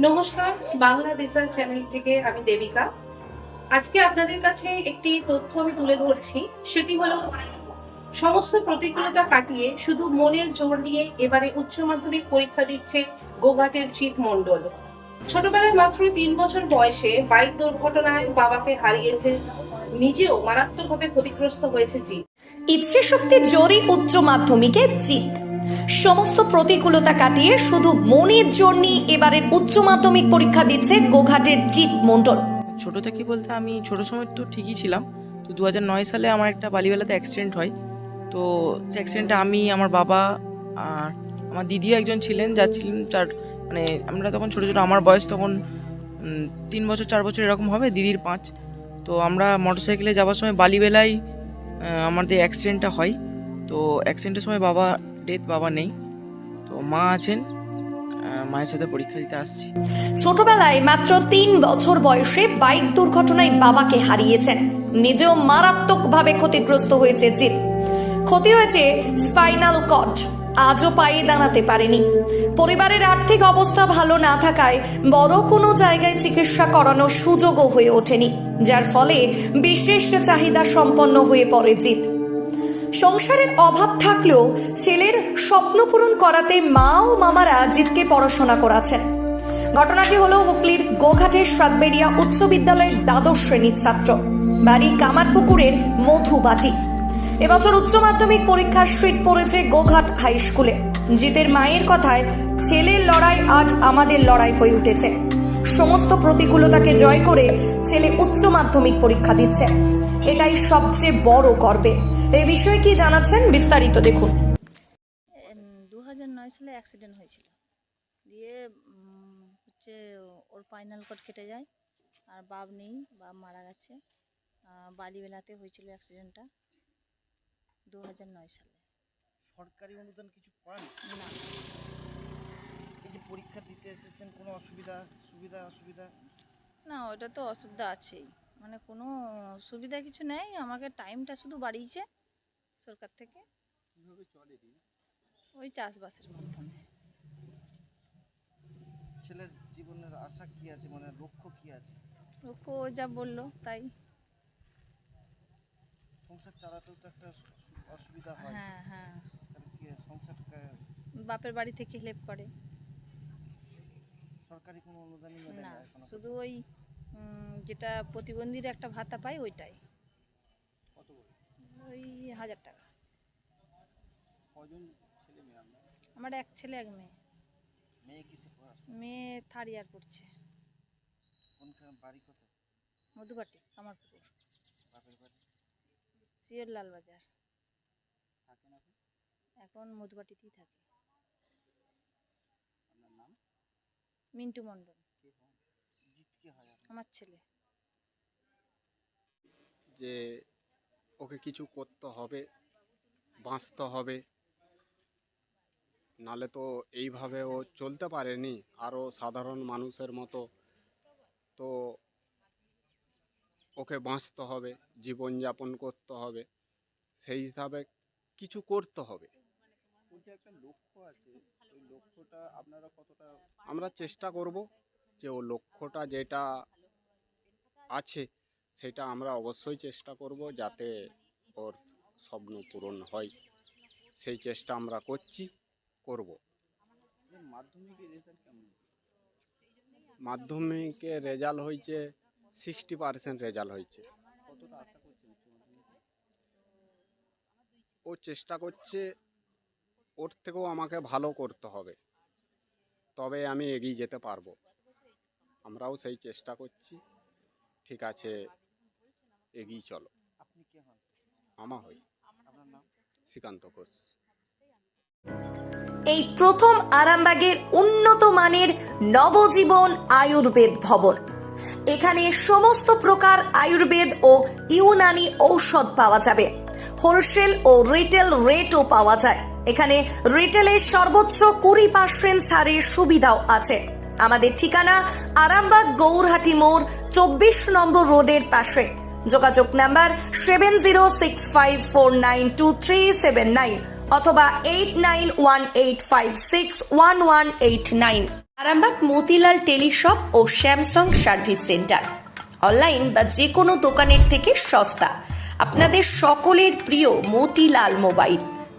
নমস্কার Bangla research channel থেকে আমি দেবিকা। আজকে আপনাদের কাছে একটি তথ্য আমি তুলে ধরছি, সেটি হলো সমস্ত প্রতিকূলতা কাটিয়ে শুধু মনের জোর নিয়ে এবারে উচ্চ মাধ্যমিক পরীক্ষা দিচ্ছে গোঘাটের চিত মণ্ডল। ছোটবেলায় মাত্র তিন বছর বয়সে বাইক দুর্ঘটনায় বাবাকে হারিয়েছে, নিজেও মারাত্মকভাবে ক্ষতিগ্রস্ত হয়েছে জিৎ। ইচ্ছে শক্তি জোরই উচ্চ মাধ্যমিকে জিত সমস্ত প্রতিকূলতা কাটিয়ে শুধু মনের জোর নিয়ে এবারের উচ্চ মাধ্যমিক পরীক্ষা দিচ্ছে গোঘাটের জিত মণ্ডল। ছোট থেকে বলতে, আমি ছোট সময় তো ঠিকই ছিলাম। তো দু সালে আমার একটা বালিবেলাতে অ্যাক্সিডেন্ট হয়। তো সে অ্যাক্সিডেন্টে আমি, আমার বাবা আর আমার দিদিও একজন ছিলেন, যার ছিলেন তার মানে আমরা তখন ছোটো ছোটো, আমার বয়স তখন তিন বছর, চার বছর এরকম হবে, দিদির পাঁচ। তো আমরা মোটরসাইকেলে যাওয়ার সময় বালিবেলায় আমাদের অ্যাক্সিডেন্টটা হয়। তো অ্যাক্সিডেন্টের সময় বাবা ডেথ বাবা নেই। তো মা আছেন মায়ের সাথে পরীক্ষা দিতে আসছি। ছোটবেলায় মাত্র তিন বছর বয়সে বাইক দুর্ঘটনায় বাবাকে হারিয়েছেন। নিজেও মারাত্মকভাবে ক্ষতিগ্রস্ত হয়েছে জিত ক্ষতি হয়েছে স্পাইনাল কট আজও পায়ে দাঁড়াতে পারেনি। পরিবারের আর্থিক অবস্থা ভালো না থাকায় বড় কোনো জায়গায় চিকিৎসা করানোর সুযোগও হয়ে ওঠেনি, যার ফলে বিশেষ চাহিদা সম্পন্ন হয়ে পড়ে জিত সংসারের অভাব থাকলেও ছেলের স্বপ্ন পূরণ করাতে মা ও মামারা জিতকে পড়াশোনা করাছেন ঘটনাটি হলো হুগলির গোঘাটের সাতবেরিয়া উচ্চ বিদ্যালয়ের দ্বাদশ শ্রেণির ছাত্র। বাড়ি কামারপুকুরের মধুবাটি। এবছর উচ্চ মাধ্যমিক পরীক্ষার সিট পড়েছে গোঘাট হাই স্কুলে। জিতের মায়ের কথায়, ছেলের লড়াই আজ আমাদের লড়াই হয়ে উঠেছে। সমস্ত প্রতিকূলতাকে জয় করে ছেলে উচ্চ মাধ্যমিক পরীক্ষা দিচ্ছে। এটাই সবচেয়ে বড় গর্বে। এই বিষয়ে কি জানাচ্ছেন বিস্তারিত দেখুন। দু হাজার নয় সালে অ্যাক্সিডেন্ট হয়েছিল। দিয়ে হচ্ছে ওর ফাইনাল কট কেটে যায়। আর বাপ নেই বাপ মারা গেছে। বালিবেলাতে হয়েছিল অ্যাক্সিডেন্টটা দু হাজার নয় সালে। সরকারি অনুদান কিছু পান না। যে পরীক্ষা দিতে এসেছেন কোনো অসুবিধা সুবিধা অসুবিধা? না ওটা তো অসুবিধা আছেই। মানে কোনো সুবিধা কিছু নেই আমাকে টাইমটা শুধু বাড়িয়েছে সরকার থেকে। ওই চাষবাসের মাধ্যমে। ছেলের জীবনের আশা কি আছে? মানে লক্ষ্য কি আছে? লক্ষ্য ও যা বলল তাই। সংসার চালাতেও তো একটা অসুবিধা হয়। হ্যাঁ হ্যাঁ। সংসারটা বাপের বাড়ি থেকে হেল্প করে। সরকারি কোনো অনুদানই মেলে না শুধু ওই যেটা প্রতিবন্ধীর একটা ভাতা পায় ওইটাই। কত ওই হাজার টাকা। কজন ছেলে মেয়ে আমার এক ছেলে এক মেয়ে। মেয়ে কিসে পড়াশোনা মেয়ে থার্ড ইয়ার পড়ছে। কোনখানে বাড়ি কত মধুবাটি কামারপুকুর। বাপের বাড়ি? সিওর লালবাজার। থাকেন এখন মধুবাটিতেই থাকে আপনার নাম মিন্টু মণ্ডল। আমার ছেলে। যে ওকে কিছু করতে হবে বাঁচতে হবে নালে তো এইভাবে ও চলতে পারেনি আরও সাধারণ মানুষের মতো। তো ওকে বাঁচতে হবে জীবনযাপন করতে হবে সেই হিসাবে কিছু করতে হবে। একটা লক্ষ্য আছে লক্ষ্যটা আপনারা কতটা আমরা চেষ্টা করব যে ও লক্ষ্যটা যেটা আছে সেটা আমরা অবশ্যই চেষ্টা করব যাতে ওর স্বপ্ন পূরণ হয়। সেই চেষ্টা আমরা করছি করব। এর মাধ্যমিকের রেজাল্ট কেমন? মাধ্যমিকের রেজাল্ট হয়েছে সিক্সটি পার্সেন্ট রেজাল্ট হয়েছে। মাধ্যমিকে? ও চেষ্টা করছে ওর থেকেও আমাকে ভালো করতে হবে। তবে আমি এগিয়ে যেতে পারব। আমরাও সেই চেষ্টা করছি। ঠিক আছে এগিয়ে চলো। আপনি কে হন? আমা হই। শ্রীকান্ত ঘোষ। এই প্রথম আরামবাগের উন্নত মানের নবজীবন আয়ুর্বেদ ভবন। এখানে সমস্ত প্রকার আয়ুর্বেদ ও ইউনানি ঔষধ পাওয়া যাবে। হোলসেল ও রিটেল রেটও পাওয়া যায়। এখানে রিটেলের সর্বোচ্চ কুড়ি পার্সেন্ট ছাড়ের সুবিধাও আছে। আমাদের ঠিকানা আরামবাগ গৌরহাটি মোড়, চব্বিশ নম্বর রোডের পাশে। যোগাযোগ number seven zero six five four nine two three seven nine অথবা eight nine one eight five six one one eight nine. Arambagh Motilal teleshop ও স্যামসাং সার্ভিস সেন্টার। অনলাইন বা যে কোনো দোকানের থেকে সস্তা। আপনাদের সকলের প্রিয় মতিলাল মোবাইল।